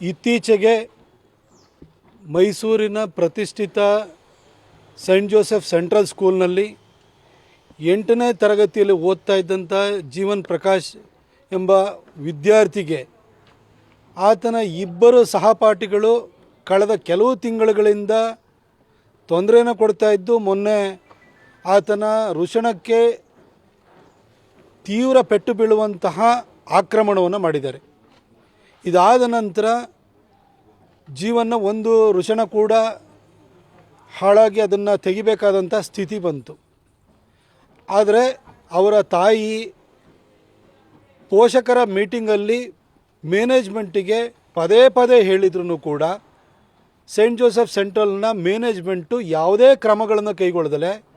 ಇತ್ತೀಚೆಗೆ ಮೈಸೂರಿನ ಪ್ರತಿಷ್ಠಿತ ಸೈಂಟ್ ಜೋಸೆಫ್ ಸೆಂಟ್ರಲ್ ಸ್ಕೂಲ್ನಲ್ಲಿ ಎಂಟನೇ ತರಗತಿಯಲ್ಲಿ ಓದ್ತಾ ಇದ್ದಂಥ ಜೀವನ್ ಪ್ರಕಾಶ್ ಎಂಬ ವಿದ್ಯಾರ್ಥಿಗೆ ಆತನ ಇಬ್ಬರು ಸಹಪಾಠಿಗಳು ಕಳೆದ ಕೆಲವು ತಿಂಗಳುಗಳಿಂದ ತೊಂದರೆಯನ್ನು ಕೊಡ್ತಾ ಇದ್ದು ಮೊನ್ನೆ ಆತನ ಋಷಣಕ್ಕೆ ತೀವ್ರ ಪೆಟ್ಟು ಬೀಳುವಂತಹ ಆಕ್ರಮಣವನ್ನು ಮಾಡಿದ್ದಾರೆ. ಇದಾದ ನಂತರ ಜೀವನ ಒಂದು ಋಷಣ ಕೂಡ ಹಾಳಾಗಿ ಅದನ್ನು ತೆಗಿಬೇಕಾದಂಥ ಸ್ಥಿತಿ ಬಂತು. ಆದರೆ ಅವರ ತಾಯಿ ಪೋಷಕರ ಮೀಟಿಂಗಲ್ಲಿ ಮ್ಯಾನೇಜ್ಮೆಂಟಿಗೆ ಪದೇ ಪದೇ ಹೇಳಿದ್ರು ಕೂಡ ಸೇಂಟ್ ಜೋಸೆಫ್ ಸೆಂಟ್ರಲ್ನ ಮ್ಯಾನೇಜ್ಮೆಂಟು ಯಾವುದೇ ಕ್ರಮಗಳನ್ನು ಕೈಗೊಳ್ಳದಲೆ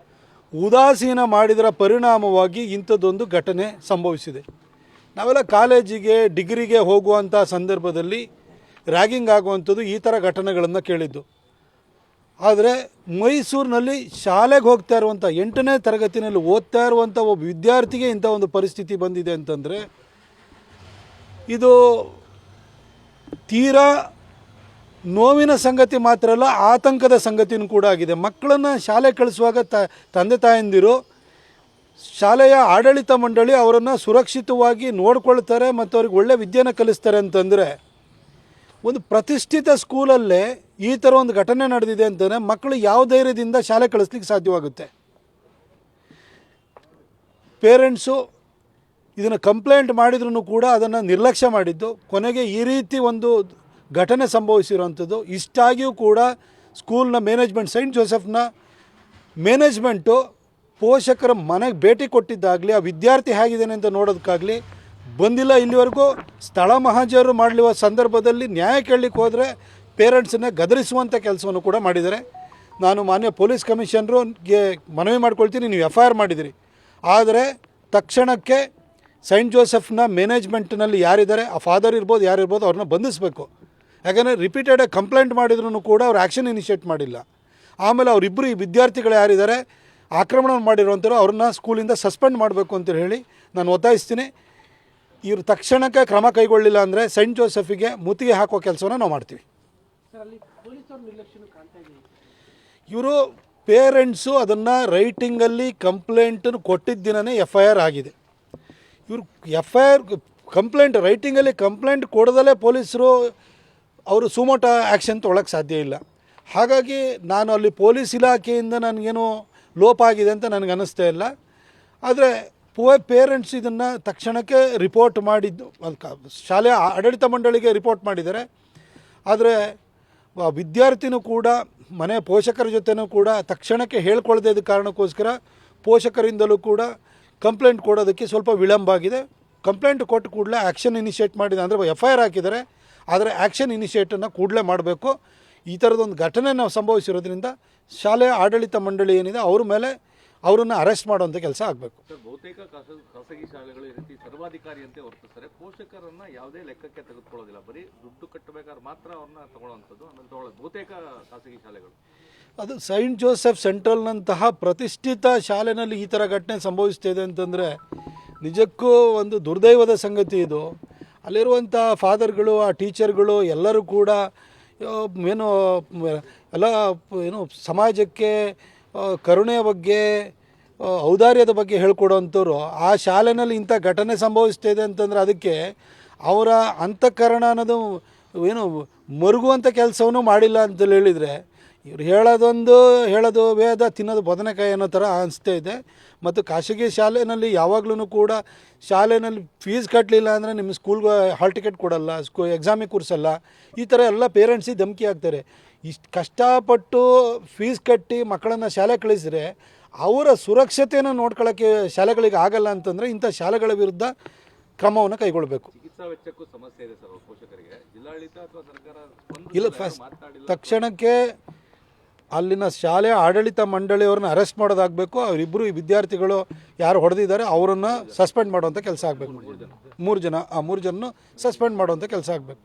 ಉದಾಸೀನ ಮಾಡಿದರ ಪರಿಣಾಮವಾಗಿ ಇಂಥದ್ದೊಂದು ಘಟನೆ ಸಂಭವಿಸಿದೆ. ನಾವೆಲ್ಲ ಕಾಲೇಜಿಗೆ, ಡಿಗ್ರಿಗೆ ಹೋಗುವಂಥ ಸಂದರ್ಭದಲ್ಲಿ ರ್ಯಾಗಿಂಗ್ ಆಗುವಂಥದ್ದು ಈ ಥರ ಘಟನೆಗಳನ್ನು ಕೇಳಿದ್ದು. ಆದರೆ ಮೈಸೂರಿನಲ್ಲಿ ಶಾಲೆಗೆ ಹೋಗ್ತಾ ಇರುವಂಥ ಎಂಟನೇ ತರಗತಿನಲ್ಲಿ ಓದ್ತಾ ಇರುವಂಥ ಒಬ್ಬ ವಿದ್ಯಾರ್ಥಿಗೆ ಇಂಥ ಒಂದು ಪರಿಸ್ಥಿತಿ ಬಂದಿದೆ ಅಂತಂದರೆ, ಇದು ತೀರಾ ನೋವಿನ ಸಂಗತಿ ಮಾತ್ರ ಅಲ್ಲ, ಆತಂಕದ ಸಂಗತಿನೂ ಕೂಡ ಆಗಿದೆ. ಮಕ್ಕಳನ್ನು ಶಾಲೆ ಕಳಿಸುವಾಗ ತ, ತಂದೆ ತಾಯಂದಿರು ಶಾಲೆಯ ಆಡಳಿತ ಮಂಡಳಿ ಅವರನ್ನು ಸುರಕ್ಷಿತವಾಗಿ ನೋಡ್ಕೊಳ್ತಾರೆ ಮತ್ತು ಅವ್ರಿಗೆ ಒಳ್ಳೆ ವಿದ್ಯೆನ ಕಲಿಸ್ತಾರೆ ಅಂತಂದರೆ, ಒಂದು ಪ್ರತಿಷ್ಠಿತ ಸ್ಕೂಲಲ್ಲೇ ಈ ಥರ ಒಂದು ಘಟನೆ ನಡೆದಿದೆ ಅಂತಂದರೆ ಮಕ್ಕಳು ಯಾವ ಧೈರ್ಯದಿಂದ ಶಾಲೆ ಕಳಿಸ್ಲಿಕ್ಕೆ ಸಾಧ್ಯವಾಗುತ್ತೆ? ಪೇರೆಂಟ್ಸು ಇದನ್ನು ಕಂಪ್ಲೇಂಟ್ ಮಾಡಿದ್ರೂ ಕೂಡ ಅದನ್ನು ನಿರ್ಲಕ್ಷ್ಯ ಮಾಡಿದ್ದು, ಕೊನೆಗೆ ಈ ರೀತಿ ಒಂದು ಘಟನೆ ಸಂಭವಿಸಿರುವಂಥದ್ದು. ಇಷ್ಟಾಗಿಯೂ ಕೂಡ ಸ್ಕೂಲ್ನ ಮ್ಯಾನೇಜ್ಮೆಂಟ್, ಸೈಂಟ್ ಜೋಸೆಫ್ನ ಮ್ಯಾನೇಜ್ಮೆಂಟು ಪೋಷಕರ ಮನೆಗೆ ಭೇಟಿ ಕೊಟ್ಟಿದ್ದಾಗಲಿ, ಆ ವಿದ್ಯಾರ್ಥಿ ಹೇಗಿದ್ದಾನೆ ಅಂತ ನೋಡೋದಕ್ಕಾಗಲಿ ಬಂದಿಲ್ಲ ಇಲ್ಲಿವರೆಗೂ. ಸ್ಥಳ ಮಹಾಜರು ಮಾಡಲಿರುವ ಸಂದರ್ಭದಲ್ಲಿ ನ್ಯಾಯ ಕೇಳಲಿಕ್ಕೆ ಹೋದರೆ ಪೇರೆಂಟ್ಸನ್ನ ಗದರಿಸುವಂಥ ಕೆಲಸವನ್ನು ಕೂಡ ಮಾಡಿದ್ದಾರೆ. ನಾನು ಮಾನ್ಯ ಪೊಲೀಸ್ ಕಮಿಷನರ್ಗೆ ಮನವಿ ಮಾಡ್ಕೊಳ್ತೀನಿ, ನೀವು ಎಫ್ ಐ ಆರ್ ಮಾಡಿದಿರಿ. ಆದರೆ ತಕ್ಷಣಕ್ಕೆ ಸೈಂಟ್ ಜೋಸೆಫ್ನ ಮ್ಯಾನೇಜ್ಮೆಂಟ್ನಲ್ಲಿ ಯಾರಿದ್ದಾರೆ, ಆ ಫಾದರ್ ಇರ್ಬೋದು, ಯಾರಿರ್ಬೋದು, ಅವ್ರನ್ನ ಬಂಧಿಸಬೇಕು. ಯಾಕಂದರೆ ರಿಪೀಟೆಡ್ ಕಂಪ್ಲೇಂಟ್ ಮಾಡಿದ್ರು ಕೂಡ ಅವ್ರು ಆ್ಯಕ್ಷನ್ ಇನಿಷಿಯೇಟ್ ಮಾಡಿಲ್ಲ. ಆಮೇಲೆ ಅವರಿಬ್ಬರು ಈ ವಿದ್ಯಾರ್ಥಿಗಳು ಯಾರಿದ್ದಾರೆ ಆಕ್ರಮಣ ಮಾಡಿರುವಂಥವ್ರು ಅವ್ರನ್ನ ಸ್ಕೂಲಿಂದ ಸಸ್ಪೆಂಡ್ ಮಾಡಬೇಕು ಅಂತ ಹೇಳಿ ನಾನು ಒತ್ತಾಯಿಸ್ತೀನಿ. ಇವರು ತಕ್ಷಣಕ್ಕೆ ಕ್ರಮ ಕೈಗೊಳ್ಳಿಲ್ಲ ಅಂದರೆ ಸೈಂಟ್ ಜೋಸೆಫಿಗೆ ಮುತ್ತಿಗೆ ಹಾಕೋ ಕೆಲಸವನ್ನು ನಾವು ಮಾಡ್ತೀವಿ. ಇವರು ಪೇರೆಂಟ್ಸು ಅದನ್ನು ರೈಟಿಂಗಲ್ಲಿ ಕಂಪ್ಲೇಂಟನ್ನು ಕೊಟ್ಟಿದ್ದ ದಿನವೇ ಎಫ್ ಐ ಆರ್ ಆಗಿದೆ. ಇವರು ಎಫ್ ಐ ಆರ್ ಕಂಪ್ಲೇಂಟ್ ರೈಟಿಂಗಲ್ಲಿ ಕಂಪ್ಲೇಂಟ್ ಕೊಡದಲ್ಲೇ ಪೊಲೀಸರು ಅವರು ಸುಮೋಟ ಆ್ಯಕ್ಷನ್ ತೊಗೊಳಕ್ಕೆ ಸಾಧ್ಯ ಇಲ್ಲ. ಹಾಗಾಗಿ ನಾನು ಅಲ್ಲಿ ಪೊಲೀಸ್ ಇಲಾಖೆಯಿಂದ ನನಗೇನು ಲೋಪ ಆಗಿದೆ ಅಂತ ನನಗೆ ಅನ್ನಿಸ್ತಾ ಇಲ್ಲ. ಆದರೆ ಪೋ ಪೇರೆಂಟ್ಸ್ ಇದನ್ನು ತಕ್ಷಣಕ್ಕೆ ರಿಪೋರ್ಟ್ ಮಾಡಿದ್ದು ಶಾಲೆಯ ಆಡಳಿತ ಮಂಡಳಿಗೆ ರಿಪೋರ್ಟ್ ಮಾಡಿದ್ದಾರೆ. ಆದರೆ ವಿದ್ಯಾರ್ಥಿನೂ ಕೂಡ, ಮನೆ ಪೋಷಕರ ಜೊತೆನೂ ಕೂಡ ತಕ್ಷಣಕ್ಕೆ ಹೇಳ್ಕೊಳ್ದೇ ಇದ್ದ ಕಾರಣಕ್ಕೋಸ್ಕರ ಪೋಷಕರಿಂದಲೂ ಕೂಡ ಕಂಪ್ಲೇಂಟ್ ಕೊಡೋದಕ್ಕೆ ಸ್ವಲ್ಪ ವಿಳಂಬ ಆಗಿದೆ. ಕಂಪ್ಲೇಂಟ್ ಕೊಟ್ಟು ಕೂಡಲೇ ಆ್ಯಕ್ಷನ್ ಇನಿಷಿಯೇಟ್ ಮಾಡಿದೆ. ಅಂದರೆ ಎಫ್ ಐ ಆರ್ ಹಾಕಿದ್ದಾರೆ. ಆದರೆ ಆ್ಯಕ್ಷನ್ ಇನಿಷಿಯೇಟನ್ನು ಕೂಡಲೇ ಮಾಡಬೇಕು. ಈ ಥರದೊಂದು ಘಟನೆ ನಾವು ಸಂಭವಿಸಿರೋದ್ರಿಂದ ಶಾಲೆಯ ಆಡಳಿತ ಮಂಡಳಿ ಏನಿದೆ ಅವ್ರ ಮೇಲೆ ಅವರನ್ನು ಅರೆಸ್ಟ್ ಮಾಡುವಂಥ ಕೆಲಸ ಆಗಬೇಕು. ಬಹುತೇಕ ಖಾಸಗಿ ಶಾಲೆಗಳು ಈ ರೀತಿ ಸರ್ವಾಧಿಕಾರಿಯಂತೆ ವರ್ತಿಸ್ತಾರೆ. ಪೋಷಕರನ್ನ ಯಾವುದೇ ಲೆಕ್ಕಕ್ಕೆ ತೆಗೆದುಕೊಳ್ಳೋದಿಲ್ಲ. ಬರೀ ದುಡ್ಡು ಕಟ್ಟಬೇಕಾದ್ರೆ ಮಾತ್ರ ಅವ್ರನ್ನ ತಗೊಳ್ಳೋವಂಥದ್ದು. ಆಮೇಲೆ ತಗೊಳ್ಳೋದು. ಬಹುತೇಕ ಖಾಸಗಿ ಶಾಲೆಗಳು. ಅದು ಸೈಂಟ್ ಜೋಸೆಫ್ ಸೆಂಟ್ರಲ್ನಂತಹ ಪ್ರತಿಷ್ಠಿತ ಶಾಲೆನಲ್ಲಿ ಈ ಥರ ಘಟನೆ ಸಂಭವಿಸ್ತಿದೆ ಅಂತಂದರೆ ನಿಜಕ್ಕೂ ಒಂದು ದುರ್ದೈವದ ಸಂಗತಿ ಇದು. ಅಲ್ಲಿರುವಂಥ ಫಾದರ್ಗಳು, ಆ ಟೀಚರ್ಗಳು ಎಲ್ಲರೂ ಕೂಡ ಏನು, ಎಲ್ಲ, ಏನು, ಸಮಾಜಕ್ಕೆ ಕರುಣೆಯ ಬಗ್ಗೆ ಔದಾರ್ಯದ ಬಗ್ಗೆ ಹೇಳ್ಕೊಡೋವಂಥವ್ರು ಆ ಶಾಲೆನಲ್ಲಿ ಇಂಥ ಘಟನೆ ಸಂಭವಿಸ್ತಿದೆ ಅಂತಂದರೆ ಅದಕ್ಕೆ ಅವರ ಅಂತಃಕರಣ ಅನ್ನೋದು ಏನು ಮರುಗುವಂಥ ಕೆಲಸವನ್ನು ಮಾಡಿಲ್ಲ ಅಂತ ಹೇಳಿದರೆ ಇವ್ರು ಹೇಳೋದೊಂದು ಹೇಳೋದು ವೇದ ತಿನ್ನೋದು ಬದನೆಕಾಯಿ ಅನ್ನೋ ಥರ ಅನಿಸ್ತಾ ಇದೆ. ಮತ್ತು ಖಾಸಗಿ ಶಾಲೆಯಲ್ಲಿ ಯಾವಾಗ್ಲೂ ಕೂಡ ಶಾಲೆಯಲ್ಲಿ ಫೀಸ್ ಕಟ್ಟಲಿಲ್ಲ ಅಂದರೆ ನಿಮ್ಮ ಸ್ಕೂಲ್ಗೆ ಹಾಲ್ ಟಿಕೆಟ್ ಕೊಡಲ್ಲ ಸ್ಕೂ ಎಕ್ಸಾಮಿಗೆ ಕೂರಿಸಲ್ಲ. ಈ ಥರ ಎಲ್ಲ ಪೇರೆಂಟ್ಸಿಗೆ ಧಮಕಿ ಹಾಕ್ತಾರೆ. ಇಷ್ಟು ಕಷ್ಟಪಟ್ಟು ಫೀಸ್ ಕಟ್ಟಿ ಮಕ್ಕಳನ್ನು ಶಾಲೆ ಕಳಿಸಿದ್ರೆ ಅವರ ಸುರಕ್ಷತೆಯನ್ನು ನೋಡ್ಕೊಳ್ಳೋಕ್ಕೆ ಶಾಲೆಗಳಿಗೆ ಆಗಲ್ಲ ಅಂತಂದರೆ ಇಂಥ ಶಾಲೆಗಳ ವಿರುದ್ಧ ಕ್ರಮವನ್ನು ಕೈಗೊಳ್ಳಬೇಕು. ಇಲ್ಲ ಫಸ್ಟ್ ತಕ್ಷಣಕ್ಕೆ ಅಲ್ಲಿನ ಶಾಲೆ ಆಡಳಿತ ಮಂಡಳಿಯವ್ರನ್ನ ಅರೆಸ್ಟ್ ಮಾಡೋದಾಗಬೇಕು ಅವರಿಬ್ಬರು ಈ ವಿದ್ಯಾರ್ಥಿಗಳು ಯಾರು ಹೊಡೆದಿದ್ದಾರೆ ಅವರನ್ನು ಸಸ್ಪೆಂಡ್ ಮಾಡುವಂಥ ಕೆಲಸ ಆಗಬೇಕು. ಮೂರು ಜನ, ಆ ಮೂರು ಜನ ಸಸ್ಪೆಂಡ್ ಮಾಡುವಂಥ ಕೆಲಸ ಆಗಬೇಕು.